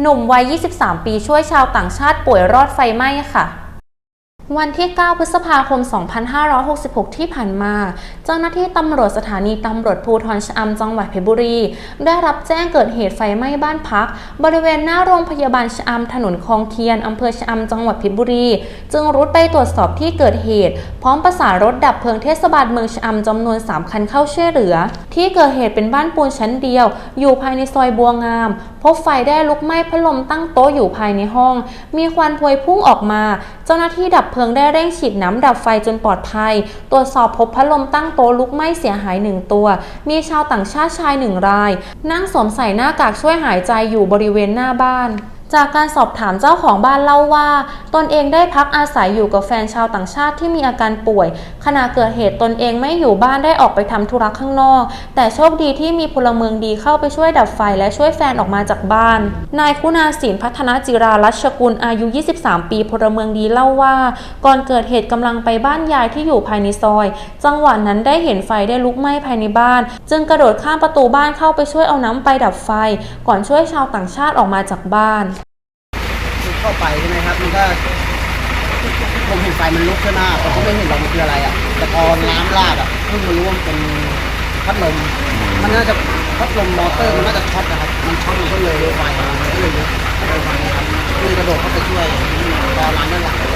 หนุ่มวัย 23 ปีช่วยชาวต่างชาติป่วยรอดไฟไหม้ค่ะ วันที่ 9 พฤษภาคม 2566 ที่ผ่านมา เจ้าหน้าที่ตำรวจสถานีตำรวจภูธรชอำจังหวัดเพชรบุรี ได้รับแจ้งเกิดเหตุไฟไหม้บ้านพัก บริเวณหน้าโรงพยาบาลชอำถนนคลองเทียน อำเภอชอำจังหวัดเพชรบุรี จึงรุดไปตรวจสอบที่เกิดเหตุ พร้อมประสานรถดับเพลิงเทศบาลเมืองชอำจำนวน 3 คันเข้าช่วยเหลือ ที่เกิดเหตุเป็นบ้านปูนชั้นเดียว อยู่ภายในซอยบัวงาม พบไฟได้ลุกไหม้พัดลมตั้งโต๊ะอยู่ภายในห้อง มีควันพวยพุ่งออกมา เจ้าหน้าที่ดับเพลิงได้เร่งฉีดน้ำดับไฟจนปลอดภัย ตรวจสอบพบพัดลมตั้งโต๊ะลุกไหม้เสียหายหนึ่งตัว มีชาวต่างชาติชายหนึ่งราย นั่งสวมใส่หน้ากากช่วยหายใจอยู่บริเวณหน้าบ้าน จากการสอบถามเจ้าของบ้านเล่าว่า ตนเองได้พักอาศัยอยู่กับแฟนชาวต่างชาติที่มีอาการป่วย ขณะเกิดเหตุตนเองไม่อยู่บ้านได้ออกไปทำธุระข้างนอก แต่โชคดีที่มีพลเมืองดีเข้าไปช่วยดับไฟและช่วยแฟนออกมาจากบ้าน นายคุณาศินพัฒนาจิรารัชกุลอายุ 23 ปีพลเมืองดีเล่าว่า ก่อนเกิดเหตุกำลังไปบ้านยายที่อยู่ภายในซอย จังหวะนั้นได้เห็นไฟได้ลุกไหม้ภายในบ้าน จึงกระโดดข้ามประตูบ้านเข้าไปช่วยเอาน้ำไปดับไฟ ก่อนช่วยชาวต่างชาติออกมาจากบ้าน เข้าไปใช่ไหมครับ มันก็ผมเห็นไฟมันลุกขึ้นมาแต่ก็ไม่เห็นหรอกมันคืออะไรอะ แต่พอน้ำลาดอะเพิ่งมารู้ว่ามันเป็นพัดลม มันน่าจะพัดลมมอเตอร์มันน่าจะช็อตนะครับ มันช็อตมันก็เลยไฟมันก็เลยลุกอะไฟนะครับก็เลยกระโดดเข้าไปช่วยรอร้านด้านหลังเลย